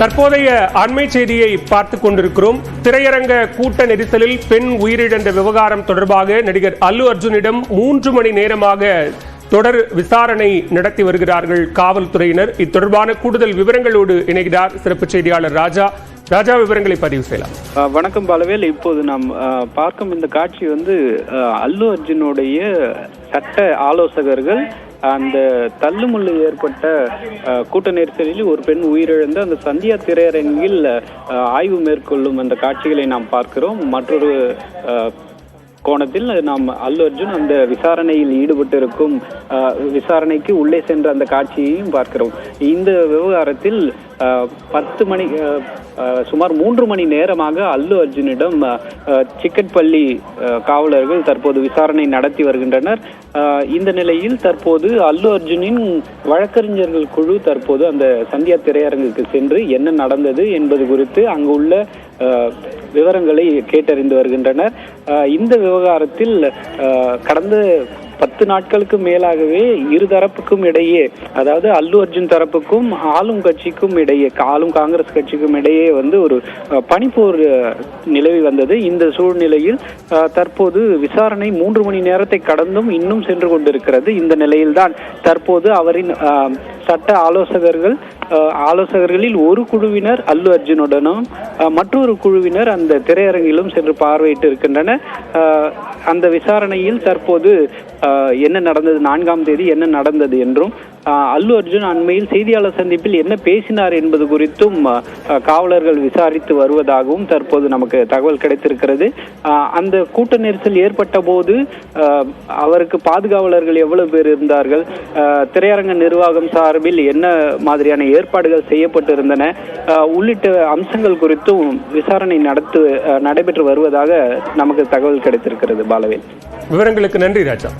தற்போதைய அண்மை செய்தியை பார்த்துக் கொண்டிருக்கிறோம். திரையரங்க கூட்ட நெரிசலில் பெண் உயிரிழந்த விவகாரம் தொடர்பாக நடிகர் அல்லு அர்ஜுனிடம் மூன்று மணி நேரமாக தொடர் விசாரணை நடத்தி வருகிறார்கள் காவல்துறையினர். இத்தொடர்பான கூடுதல் விவரங்களோடு இணைகிறார் சிறப்பு செய்தியாளர் ராஜா. ராஜா விவரங்களை பதிவு செய்யலாம். வணக்கம் பாலவேல். இப்போது நாம் பார்க்கும் இந்த காட்சி வந்து அல்லு அர்ஜுனுடைய சட்ட ஆலோசகர்கள் அந்த தள்ளுமுள்ளு ஏற்பட்ட கூட்ட நெரிசலில் ஒரு பெண் உயிரிழந்து அந்த சந்தியா திரையரங்கில் ஆய்வு மேற்கொள்ளும் அந்த காட்சிகளை நாம் பார்க்கிறோம். மற்றொரு கோணத்தில் நாம் அல்லு அர்ஜுன் அந்த விசாரணையில் ஈடுபட்டிருக்கும் விசாரணைக்கு உள்ளே சென்ற அந்த காட்சியையும் பார்க்கிறோம். இந்த விவகாரத்தில் பத்து மணி சுமார் மூன்று மணி நேரமாக அல்லு அர்ஜுனிடம் சிக்கட்பள்ளி காவலர்கள் தற்போது விசாரணை நடத்தி வருகின்றனர். இந்த நிலையில் தற்போது அல்லு அர்ஜுனின் வழக்கறிஞர்கள் குழு தற்போது அந்த சந்தியா திரையரங்குக்கு சென்று என்ன நடந்தது என்பது குறித்து அங்கு உள்ள விவரங்களை கேட்டறிந்து வருகின்றனர். இந்த விவகாரத்தில் கடந்த பத்து நாட்களுக்கு மேலாகவே இரு தரப்புக்கும் இடையே அதாவது அல்லு அர்ஜுன் தரப்புக்கும் ஆளும் கட்சிக்கும் இடையே ஆளும் காங்கிரஸ் கட்சிக்கும் இடையே வந்து ஒரு பனிப்போர் நிலவி வந்தது. இந்த சூழ்நிலையில் தற்போது விசாரணை மூன்று மணி நேரத்தை கடந்தும் இன்னும் சென்று கொண்டிருக்கிறது. இந்த நிலையில்தான் தற்போது அவரின் அஹ், சட்ட ஆலோசகர்கள் அஹ், ஆலோசகர்களில் ஒரு குழுவினர் அல்லு அர்ஜுனுடனும் அஹ், மற்றொரு குழுவினர் அந்த திரையரங்கிலும் சென்று பார்வையிட்டு இருக்கின்றனர். அந்த விசாரணையில் தற்போது என்ன நடந்தது நான்காம் தேதி என்ன நடந்தது என்றும் அல்லு அர்ஜுன் அண்மையில் செய்தியாளர் சந்திப்பில் என்ன பேசினார் என்பது குறித்தும் காவலர்கள் விசாரித்து வருவதாகவும் தற்போது நமக்கு தகவல் கிடைத்திருக்கிறது. அந்த கூட்ட நெரிசல் ஏற்பட்ட போது அவருக்கு பாதுகாவலர்கள் எவ்வளவு பேர் இருந்தார்கள் திரையரங்க நிர்வாகம் சார்பில் என்ன மாதிரியான ஏற்பாடுகள் செய்யப்பட்டிருந்தன உள்ளிட்ட அம்சங்கள் குறித்தும் விசாரணை நடத்து நடைபெற்று வருவதாக நமக்கு தகவல் கிடைத்திருக்கிறது பாலவேல். விவரங்களுக்கு நன்றி ராஜா.